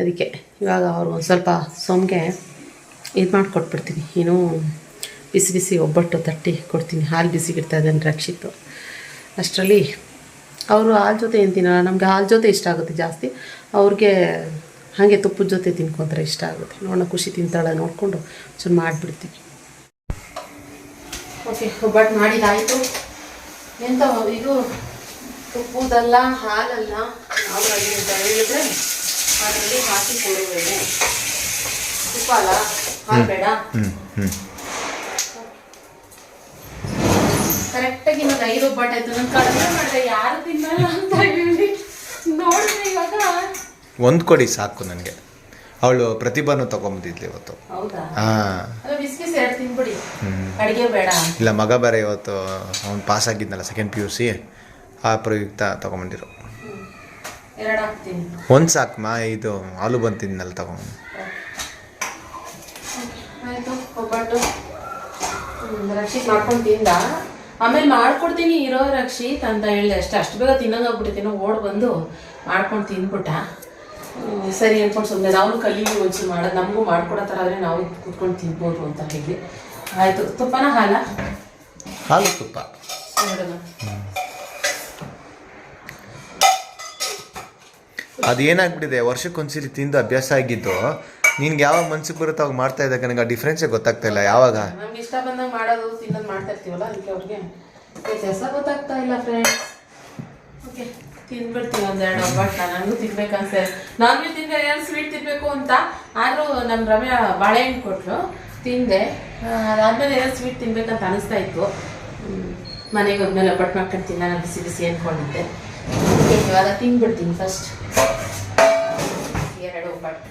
ಅದಕ್ಕೆ ಇವಾಗ ಅವರು ಒಂದು ಸ್ವಲ್ಪ ಸೊಮ್ಗೆ ಇದು ಮಾಡಿಕೊಟ್ಬಿಡ್ತೀನಿ. ಏನೂ ಬಿಸಿ ಬಿಸಿ ಒಬ್ಬಟ್ಟು ತಟ್ಟಿ ಕೊಡ್ತೀನಿ. ಹಾಲು ಬಿಸಿಗಿಡ್ತಾ ಇದ್ದಾನೆ ರಕ್ಷಿತ್ತು ಅಷ್ಟರಲ್ಲಿ ಅವರು ಹಾಲು ಜೊತೆ ಏನು ತಿನ್ನಲ್ಲ. ನಮಗೆ ಹಾಲು ಜೊತೆ ಇಷ್ಟ ಆಗುತ್ತೆ ಜಾಸ್ತಿ. ಅವ್ರಿಗೆ ಹಾಗೆ ತುಪ್ಪದ ಜೊತೆ ತಿನ್ಕೊಂತಾರೆ ಇಷ್ಟ ಆಗುತ್ತೆ. ನೋಡೋಣ ಖುಷಿ ತಿಂತಾಳೆ ನೋಡಿಕೊಂಡು ಚೂರು ಮಾಡಿಬಿಡ್ತೀನಿ. ಓಕೆ ಒಬ್ಬಟ್ಟು ಮಾಡಿದಾಯಿತು. ಎಂತ ಇದು ತುಪ್ಪದಲ್ಲ ಹಾಲಲ್ಲ ಹಾಗಾಗಿ ಅಂತ ಹೇಳಿದ್ರೆ ಅದರಲ್ಲಿ ಹಾಕಿ ಕೊಡುವೆ ತುಪ್ಪ ಅಲ್ಲ ಹಾಲು ಬೇಡ. ಕರೆಕ್ಟಾಗಿ ಇನ್ನೊಂದು ಐದು ಒಬ್ಬಟ್ಟು ಆಯ್ತು. ನಾನು ಕಡಿಮೆ ಮಾಡಿದೆ ಯಾರು ತಿನ್ನಲ್ಲ ಅಂತ ಹೇಳಿ. ನೋಡಿದ್ರೆ ಇವಾಗ ಒಂದು ಕೊಡಿ ಸಾಕು ನನಗೆ. ಅವಳು ಪ್ರತಿಭಾನು ತಗೊಂಬಂದಿದ್ಲು ಇವತ್ತು. ಹಾಂ. ಇಲ್ಲ ಮಗ ಬೇರೆ ಇವತ್ತು ಅವ್ನು ಪಾಸ್ ಆಗಿದ್ನಲ್ಲ ಸೆಕೆಂಡ್ ಪಿ ಯು ಸಿ ಆ ಪ್ರಯುಕ್ತ ತಗೊಂಬಂದಿರು. ಒಂದ್ ಮಾ ಇದು ಹಾಲು ಬಂತಿದ್ನಲ್ಲ ತಗೊಂಡು ರಕ್ಷಿತ್ ಮಾಡ್ಕೊಂಡು ತಿಂದ. ಆಮೇಲೆ ಮಾಡ್ಕೊಡ್ತೀನಿ ಇರೋ ರಕ್ಷಿತ್ ಅಂತ ಹೇಳಿದೆ ಅಷ್ಟೇ. ಅಷ್ಟು ಬೇಗ ತಿನ್ನಂಗಾಗ್ಬಿಟ್ಟಿದ್ದೇನೋ ಓಡ್ ಬಂದು ಮಾಡ್ಕೊಂಡು ತಿಂದ್ಬಿಟ್ಟ. ಸರಿ ಅಂದ್ಕೊಂಡು ಸುಮ್ಮನೆ ನಾವು ಕಲೀಲಿ ಒಂಚೂರು ಮಾಡೋದು ನಮಗೂ ಮಾಡ್ಕೊಡೋ ಥರ ಆದರೆ ನಾವು ಕೂತ್ಕೊಂಡು ತಿನ್ಬೋದು ಅಂತ ಹೇಳಿ ಆಯಿತು ತುಪ್ಪನ ಹಾಲ? ಹಾಲು ತುಪ್ಪ. ಅದು ಏನಾಗ್ಬಿಟ್ಟಿದೆ? ವರ್ಷಕ್ಕೊಂದ್ಸಲಿ ತಿಂದು ಅಭ್ಯಾಸ ಆಗಿದ್ದು ನಿನ್ಗೆ ಯಾವಾಗ ಮನ್ಸಿಗೆ ಬರುತ್ತೆ ಅವಾಗ ಮಾಡ್ತಾ ಇದ್ದಾಗ ನನಗೆ ಆ ಡಿಫ್ರೆನ್ಸೇ ಗೊತ್ತಾಗ್ತಾ ಇಲ್ಲ ಯಾವಾಗ? ನಮ್ಗೆ ಇಷ್ಟ ಬಂದಾಗ ಮಾಡೋದು ತಿನ್ನೋದು ಮಾಡ್ತಾ ಇರ್ತೀವಲ್ಲ ಅದಕ್ಕೆ ಅವ್ರಿಗೆ ವ್ಯತ್ಯಾಸ ಗೊತ್ತಾಗ್ತಾ ಇಲ್ಲ ಫ್ರೆಂಡ್ಸ್ ಓಕೆ ತಿಂದ್ಬಿಡ್ತೀವಿ ಒಂದೆರಡು ಒಬ್ಬಟ್ಟ ನನಗೂ ತಿನ್ಬೇಕು ನಾನ್ ವೆಜ್ ತಿಂದ್ರೆ ಏನು ಸ್ವೀಟ್ ತಿನ್ಬೇಕು ಅಂತ? ಆದರೂ ನಮ್ಮ ರಮ್ಯ ಬಾಳೆಹಣ್ಣು ಕೊಟ್ಟರು ತಿಂದೆ. ಅದಾದಮೇಲೆ ಅದಾದ್ಮೇಲೆ ಏನೋ ಸ್ವೀಟ್ ತಿನ್ಬೇಕಂತ ಅನಿಸ್ತಾ ಇತ್ತು. ಮನೆಗೆ ಹೋದ್ಮೇಲೆ ಒಬ್ಬಟ್ಟು ಮಾಡ್ಕೊಂಡು ತಿನ್ನ ಬಿಸಿ ಬಿಸಿ ಅಂದ್ಕೊಂಡಿದ್ದೆ Okay, ಇವಾಗ ತಿಂದ್ಬಿಡ್ತೀನಿ ಫಸ್ಟ್ ಎರಡು ಒಬ್ಬಟ್ಟು